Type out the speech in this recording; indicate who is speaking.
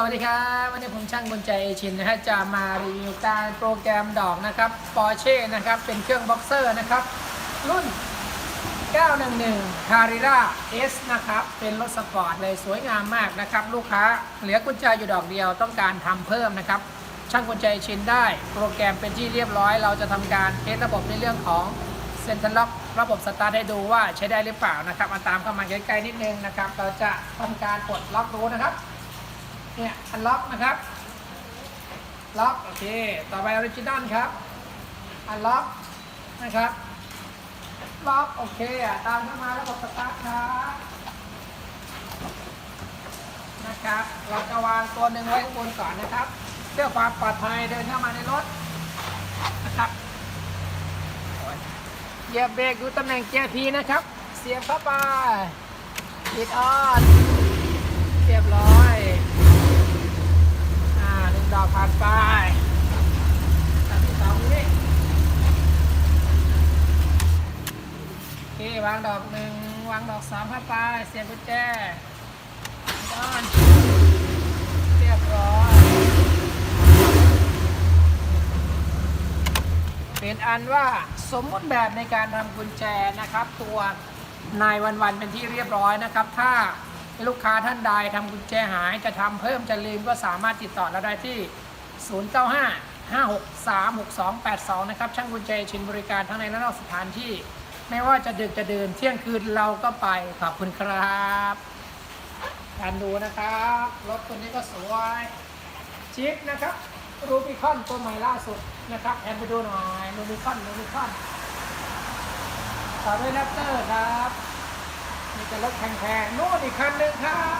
Speaker 1: สวัสดีครับ วันนี้ผมช่างบนใจชินนะฮะจะมารีวิวการโปรแกรมดอกนะครับปอร์เช่นะครับ เป็นเครื่องบ็อกเซอร์นะครับ รุ่น 911 Carrera S นะครับ เป็นรถสปอร์ตเลยสวยงามมากนะครับ ลูกค้าเหลือกุญแจอยู่ดอกเดียวต้องการทำเพิ่มนะครับ ช่างกุญแจชินได้ โปรแกรมเป็นที่เรียบร้อย เราจะทำการเทสระบบในเรื่องของเซ็นทรัลล็อกระบบสตาร์ทให้ดูว่าใช้ได้หรือเปล่านะครับมาตามเข้ามาใกล้ๆนิดนึงนะครับ เราจะทำการปลดล็อกรูนะครับ เนี่ยอันล็อกนะครับ ล็อกโอเค ต่อไปออริจินอลครับ อันล็อกนะครับ ล็อกโอเคอะตามเข้ามาระบบสตาร์ทครับนะครับ เราจะวางตัวหนึ่งไว้ข้างบนก่อนนะครับ เพื่อความปลอดภัยเดินเข้ามาในรถนะครับเหยียบเบรกดูตำแหน่งเกียร์พีนะครับ เสียบเข้าไปปิดออนเรียบร้อย อ่าหนึ่งดอกผ่านไปอันที่สองนี่โอเค วางดอกหนึ่งวางดอกสามเข้าไปเสียบกุญแจด้านเรียบร้อยเป็นอันว่าสมมติแบบในการทำกุญแจนะครับ ตัวนายวันวันเป็นที่เรียบร้อยนะครับ ถ้าลูกค้าท่านใดทำกุญแจหายจะทำเพิ่มจะลืมก็สามารถติดต่อเราได้ที่ 095 563 6282 นะครับ ช่างกุญแจชินบริการทั้งในและนอกสถานที่ ไม่ว่าจะดึกจะเดินเที่ยงคืนเราก็ไปขอบคุณครับการดูนะครับรถตัวนี้ก็สวยชิคนะครับรูบิคอนตัวใหม่ล่าสุดนะครับแอนไปดูหน่อยรูบิคอนรูบิคอนต่อด้วยแรปเตอร์ครับนี่จะรถแพงๆโน่นอีกคันหนึ่งครับ